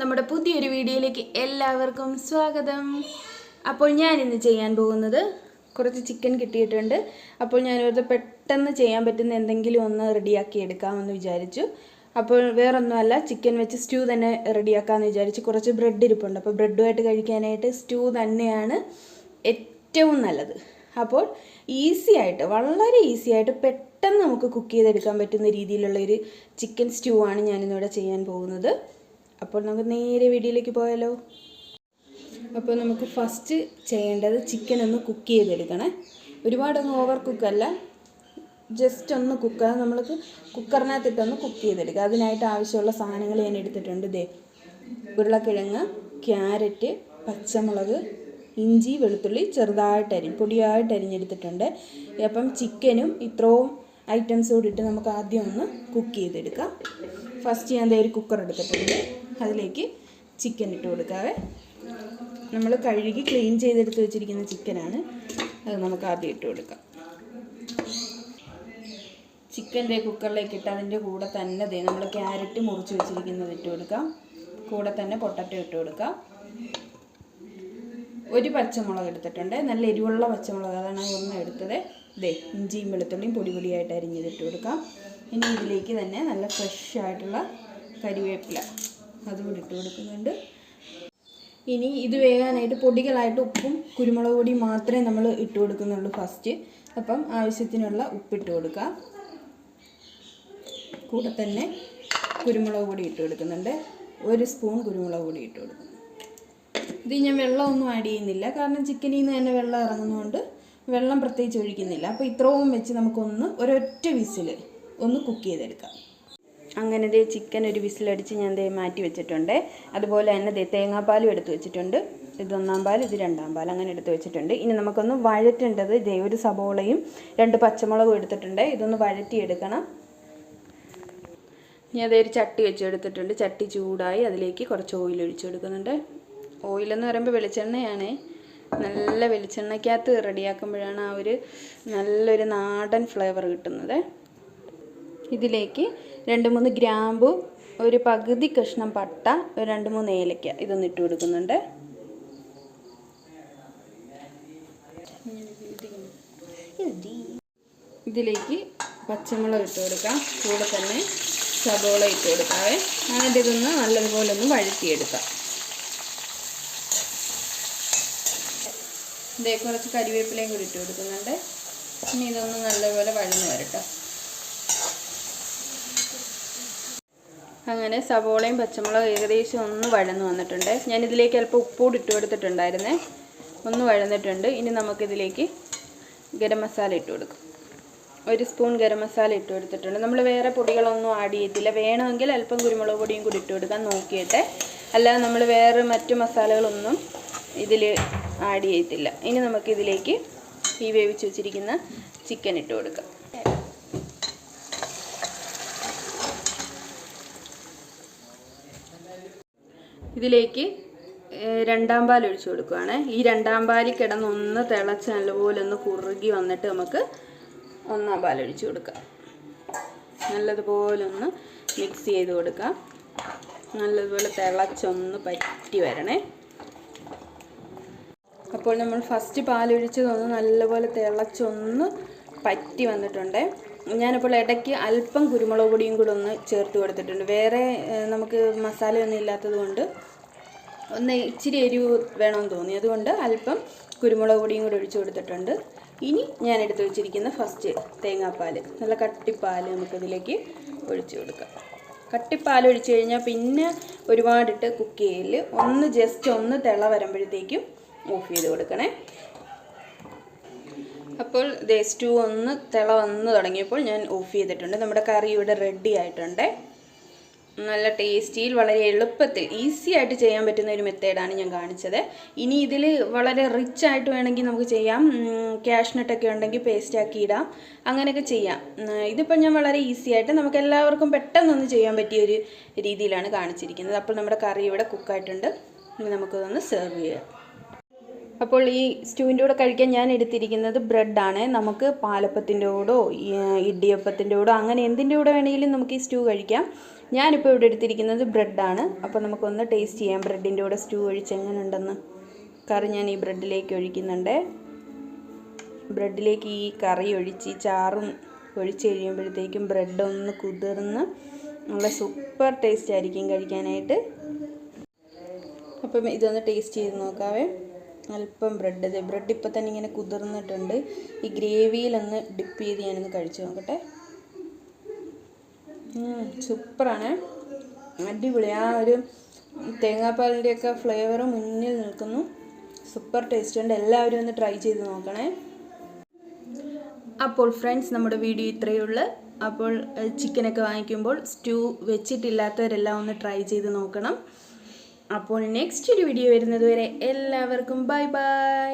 നമ്മുടെ പുതിയൊരു വീഡിയോയിലേക്ക് എല്ലാവർക്കും സ്വാഗതം. അപ്പോൾ ഞാൻ ഇന്ന് ചെയ്യാൻ പോകുന്നത് കുറച്ച് ചിക്കൻ കിട്ടിയിട്ടുണ്ട്. അപ്പോൾ ഞാൻ ഞാനൊരു പെട്ടെന്ന് ചെയ്യാൻ പറ്റുന്ന എന്തെങ്കിലും ഒന്ന് റെഡിയാക്കി എടുക്കാമെന്ന് വിചാരിച്ചു. അപ്പോൾ വേറൊന്നുമല്ല ചിക്കൻ വെച്ച് സ്റ്റൂ തന്നെ റെഡിയാക്കാമെന്ന് വിചാരിച്ചു. കുറച്ച് ബ്രെഡ് ഇരിപ്പുണ്ട്. അപ്പോൾ ബ്രെഡുമായിട്ട് കഴിക്കാനായിട്ട് സ്റ്റൂ തന്നെയാണ് ഏറ്റവും നല്ലത്. അപ്പോൾ ഈസി ആയിട്ട് വളരെ ഈസി ആയിട്ട് പെട്ടെന്ന് നമുക്ക് കുക്ക് ചെയ്തെടുക്കാൻ പറ്റുന്ന രീതിയിലുള്ള ഒരു ചിക്കൻ സ്റ്റൂ ആണ് ഞാനിന്നിവിടെ ചെയ്യാൻ പോകുന്നത്. അപ്പോൾ നമുക്ക് നേരെ വീഡിയോയിലേക്ക് പോയാലോ? അപ്പോൾ നമുക്ക് ഫസ്റ്റ് ചെയ്യേണ്ടത് ചിക്കൻ ഒന്ന് കുക്ക് ചെയ്തെടുക്കണേ. ഒരുപാടൊന്നും ഓവർ കുക്കല്ല ജസ്റ്റ് ഒന്ന് കുക്ക് അത് നമ്മൾക്ക് കുക്കറിനകത്തിട്ടൊന്ന് കുക്ക് ചെയ്തെടുക്കുക. അതിനായിട്ട് ആവശ്യമുള്ള സാധനങ്ങൾ ഞാൻ എടുത്തിട്ടുണ്ട് ദേ. ഉരുളക്കിഴങ്ങ് ക്യാരറ്റ് പച്ചമുളക് ഇഞ്ചി വെളുത്തുള്ളി ചെറുതായിട്ട് അരി പൊടിയായിട്ട് അരിഞ്ഞെടുത്തിട്ടുണ്ട്. അപ്പം ചിക്കനും ഇത്രയും ഐറ്റംസ് കൂടി ഇട്ട് നമുക്ക് ആദ്യം ഒന്ന് കുക്ക് ചെയ്തെടുക്കാം. ഫസ്റ്റ് ഞാൻ ദേ ഒരു കുക്കർ എടുത്തിട്ടുണ്ട്. അതിലേക്ക് ചിക്കൻ ഇട്ട് കൊടുക്കാവേ. നമ്മൾ കഴുകി ക്ലീൻ ചെയ്തെടുത്ത് വെച്ചിരിക്കുന്ന ചിക്കനാണ് അത് നമുക്ക് ആദ്യം ഇട്ട് കൊടുക്കാം. ചിക്കന്റെ കുക്കറിലേക്ക് ഇട്ട് അതിന്റെ കൂടെ തന്നെ ദേ നമ്മൾ ക്യാരറ്റ് മുറിച്ച് വെച്ചിരിക്കുന്നത് ഇട്ട് കൊടുക്കാം. കൂടെ തന്നെ പൊട്ടറ്റോ ഇട്ട് കൊടുക്കാം. ഒരു പച്ചമുളക് എടുത്തിട്ടുണ്ട്. നല്ല എരിവുള്ള പച്ചമുളക് അതാണ് ഒന്ന് എടുത്തത്. ദേ ഇഞ്ചിയും വെളുത്തുള്ളിയും പൊടി പൊടിയായിട്ട് അരിഞ്ഞതിട്ട് കൊടുക്കാം. ഇനി ഇതിലേക്ക് തന്നെ നല്ല ഫ്രഷ് ആയിട്ടുള്ള കരിവേപ്പില അതുകൂടി ഇട്ട് കൊടുക്കുന്നുണ്ട്. ഇനി ഇത് വേകാനായിട്ട് പൊടികളായിട്ട് ഉപ്പും കുരുമുളക് പൊടിയും മാത്രമേ നമ്മൾ ഇട്ട് കൊടുക്കുന്നുള്ളൂ ഫസ്റ്റ് അപ്പം ആവശ്യത്തിനുള്ള ഉപ്പിട്ട് കൊടുക്കാം കൂടെ തന്നെ കുരുമുളക് പൊടി ഇട്ട് കൊടുക്കുന്നുണ്ട്. ഒരു സ്പൂൺ കുരുമുളക് പൊടി ഇട്ട് കൊടുക്കും ഇത് ഞാൻ വെള്ളമൊന്നും ആഡ് ചെയ്യുന്നില്ല. കാരണം ചിക്കനിൽ നിന്ന് തന്നെ വെള്ളം ഇറങ്ങുന്നതുകൊണ്ട് വെള്ളം പ്രത്യേകിച്ച് ഒഴിക്കുന്നില്ല. അപ്പോൾ ഇത്രയും വെച്ച് നമുക്കൊന്ന് ഒരൊറ്റ വിസിൽ ഒന്ന് കുക്ക് ചെയ്തെടുക്കാം. അങ്ങനെ ദേ ചിക്കൻ ഒരു വിസിലടിച്ച് ഞാൻ ദേ മാറ്റി വെച്ചിട്ടുണ്ട്. അതുപോലെ തന്നെ ദേ തേങ്ങാപ്പാലും എടുത്ത് വെച്ചിട്ടുണ്ട്. ഇത് ഒന്നാം പാൽ ഇത് രണ്ടാം പാൽ അങ്ങനെ എടുത്ത് വെച്ചിട്ടുണ്ട്. ഇനി നമുക്കൊന്ന് വഴറ്റേണ്ടത് ദേ ഒരു സബോളയും രണ്ട് പച്ചമുളകും എടുത്തിട്ടുണ്ട്. ഇതൊന്ന് വഴറ്റിയെടുക്കണം. ഇനി അതേ ഒരു ചട്ടി വെച്ചെടുത്തിട്ടുണ്ട് ചട്ടി ചൂടായി അതിലേക്ക് കുറച്ച് ഓയിൽ ഒഴിച്ചു കൊടുക്കുന്നുണ്ട്. ഓയിലെന്ന് പറയുമ്പോൾ വെളിച്ചെണ്ണയാണ്. നല്ല വെളിച്ചെണ്ണയ്ക്കകത്ത് റെഡിയാക്കുമ്പോഴാണ് ആ ഒരു നല്ലൊരു നാടൻ ഫ്ലേവർ കിട്ടുന്നത്. ഇതിലേക്ക് രണ്ട് മൂന്ന് ഗ്രാമ്പു ഒരു പകുതി കഷ്ണം പട്ട ഒരു രണ്ട് മൂന്ന് ഏലക്ക ഇതൊന്ന് ഇട്ട് കൊടുക്കുന്നുണ്ട്. ഇതിലേക്ക് പച്ചമുളക് ഇട്ട് കൊടുക്കാം. കൂടെ തന്നെ സബോള ഇട്ട് കൊടുക്കാവേ. അങ്ങനെ ഇതൊന്ന് നല്ലതുപോലെ ഒന്ന് വഴറ്റിയെടുക്കാം. ഇതേ കുറച്ച് കരിവേപ്പിലയും കൂടി ഇട്ട് കൊടുക്കുന്നുണ്ട്. ഇനി ഇതൊന്ന് നല്ലപോലെ വഴന്ന് വരട്ടെ. അങ്ങനെ സവോളയും പച്ചമുളകും ഏകദേശം ഒന്ന് വഴന്ന് വന്നിട്ടുണ്ട്. ഞാൻ ഇതിലേക്ക് അല്പം ഉപ്പൂടി ഇട്ട് കൊടുത്തിട്ടുണ്ടായിരുന്നേ. ഒന്ന് വഴന്നിട്ടുണ്ട്. ഇനി നമുക്കിതിലേക്ക് ഗരം മസാല ഇട്ട് കൊടുക്കും. ഒരു സ്പൂൺ ഗരം മസാല ഇട്ട് കൊടുത്തിട്ടുണ്ട്. നമ്മൾ വേറെ പൊടികളൊന്നും ആഡ് ചെയ്യത്തില്ല. വേണമെങ്കിൽ അല്പം കുരുമുളക് പൊടിയും കൂടി ഇട്ട് കൊടുക്കാൻ നോക്കിയിട്ട്. അല്ലാതെ നമ്മൾ വേറെ മറ്റു മസാലകളൊന്നും ഇതിൽ ആഡ് ചെയ്യത്തില്ല. ഇനി നമുക്കിതിലേക്ക് ഈ വേവിച്ച് വെച്ചിരിക്കുന്ന ചിക്കൻ ഇട്ട് കൊടുക്കാം. ഇതിലേക്ക് രണ്ടാം പാൽ ഒഴിച്ചു കൊടുക്കുകയാണ് ഈ രണ്ടാം പാലിൽ കിടന്ന് ഒന്ന് തിളച്ച് നല്ലപോലെ ഒന്ന് കുറുകി വന്നിട്ട് നമുക്ക് ഒന്നാം പാൽ ഒഴിച്ചു കൊടുക്കാം. നല്ലതുപോലെ ഒന്ന് മിക്സ് ചെയ്ത് കൊടുക്കാം. നല്ലതുപോലെ തിളച്ചൊന്ന് പറ്റി വരണേ. അപ്പോൾ നമ്മൾ ഫസ്റ്റ് പാലൊഴിച്ചതൊന്ന് നല്ലപോലെ തിളച്ചൊന്ന് പറ്റി വന്നിട്ടുണ്ട്. ഞാനിപ്പോൾ ഇടയ്ക്ക് അല്പം കുരുമുളക് പൊടിയും കൂടെ ഒന്ന് ചേർത്ത് കൊടുത്തിട്ടുണ്ട്. വേറെ നമുക്ക് മസാലയൊന്നും ഇല്ലാത്തത് കൊണ്ട് ഒന്ന് ഇച്ചിരി എരിവ് വേണമെന്ന് തോന്നി. അതുകൊണ്ട് അല്പം കുരുമുളക് പൊടിയും കൂടെ ഒഴിച്ചു കൊടുത്തിട്ടുണ്ട്. ഇനി ഞാൻ എടുത്തു വെച്ചിരിക്കുന്ന ഫസ്റ്റ് തേങ്ങാപ്പാൽ നല്ല കട്ടിപ്പാൽ നമുക്കതിലേക്ക് ഒഴിച്ചു കൊടുക്കാം. കട്ടിപ്പാൽ ഒഴിച്ചു കഴിഞ്ഞാൽ പിന്നെ ഒരുപാടിട്ട് കുക്ക് ചെയ്യൽ ഒന്ന് ജസ്റ്റ് ഒന്ന് തിള വരുമ്പോഴത്തേക്കും ഓഫ് ചെയ്ത് കൊടുക്കണേ. അപ്പോൾ ദേ സ്റ്റൂ ഒന്ന് തിള വന്ന് തുടങ്ങിയപ്പോൾ ഞാൻ ഓഫ് ചെയ്തിട്ടുണ്ട്. നമ്മുടെ കറി ഇവിടെ റെഡി ആയിട്ടുണ്ട്. നല്ല ടേസ്റ്റിയിൽ വളരെ എളുപ്പത്തിൽ ഈസി ആയിട്ട് ചെയ്യാൻ പറ്റുന്ന ഒരു മെത്തേഡാണ് ഞാൻ കാണിച്ചത്. ഇനി ഇതിൽ വളരെ റിച്ച് ആയിട്ട് വേണമെങ്കിൽ നമുക്ക് ചെയ്യാം. ക്യാഷ്നട്ടൊക്കെ ഉണ്ടെങ്കിൽ പേസ്റ്റ് ആക്കി ഇടാം. അങ്ങനെയൊക്കെ ചെയ്യാം. ഇതിപ്പോൾ ഞാൻ വളരെ ഈസി ആയിട്ട് നമുക്ക് എല്ലാവർക്കും പെട്ടെന്നൊന്ന് ചെയ്യാൻ പറ്റിയ ഒരു രീതിയിലാണ് കാണിച്ചിരിക്കുന്നത്. അപ്പോൾ നമ്മുടെ കറി ഇവിടെ കുക്കായിട്ടുണ്ട് ഇനി നമുക്കതൊന്ന് സെർവ് ചെയ്യാം. അപ്പോൾ ഈ സ്റ്റൂവിന്റെ കൂടെ കഴിക്കാൻ ഞാൻ എടുത്തിരിക്കുന്നത് ബ്രെഡാണ്. നമുക്ക് പാലപ്പത്തിന്റെ കൂടോ ഇടിയപ്പത്തിന്റെ കൂടോ അങ്ങനെ എന്തിന്റെ കൂടെ വേണമെങ്കിലും നമുക്ക് ഈ സ്റ്റൂ കഴിക്കാം. ഞാനിപ്പോൾ ഇവിടെ എടുത്തിരിക്കുന്നത് ബ്രെഡാണ്. അപ്പോൾ നമുക്കൊന്ന് ടേസ്റ്റ് ചെയ്യാം ബ്രെഡിന്റെ കൂടെ സ്റ്റൂ ഒഴിച്ച് എങ്ങനെയുണ്ടെന്ന് കറി ഞാൻ ഈ ബ്രെഡിലേക്ക് ഒഴിക്കുന്നുണ്ട്. ബ്രെഡിലേക്ക് ഈ കറി ഒഴിച്ച് ചാറും ഒഴിച്ച് കഴിയുമ്പോഴത്തേക്കും ബ്രെഡ് ഒന്ന് കുതിർന്ന് നല്ല സൂപ്പർ ടേസ്റ്റ് ആയിരിക്കും കഴിക്കാനായിട്ട്. അപ്പം ഇതൊന്ന് ടേസ്റ്റ് ചെയ്ത് നോക്കാവേ. അല്പം ബ്രെഡ് ഇത് ബ്രെഡ് ഇപ്പം തന്നെ ഇങ്ങനെ കുതിർന്നിട്ടുണ്ട്. ഈ ഗ്രേവിയിലൊന്ന് ഡിപ്പ് ചെയ്ത് ഞാനൊന്ന് കഴിച്ച് നോക്കട്ടെ. സൂപ്പറാണ് അടിപൊളി. ആ ഒരു തേങ്ങാപ്പാലിന്റെയൊക്കെ ഫ്ലേവർ മുന്നിൽ നിൽക്കുന്നു. സൂപ്പർ ടേസ്റ്റ് ഉണ്ട്. എല്ലാവരും ഒന്ന് ട്രൈ ചെയ്ത് നോക്കണേ. അപ്പോൾ ഫ്രണ്ട്സ് നമ്മുടെ വീഡിയോ ഇത്രയേ ഉള്ളൂ. അപ്പോൾ ചിക്കനൊക്കെ വാങ്ങിക്കുമ്പോൾ സ്റ്റൂ വെച്ചിട്ടില്ലാത്തവരെല്ലാം ഒന്ന് ട്രൈ ചെയ്ത് നോക്കണം. അപ്പോൾ നെക്സ്റ്റ് ഒരു വീഡിയോ വരുന്നത് വരെ എല്ലാവർക്കും ബൈ ബൈ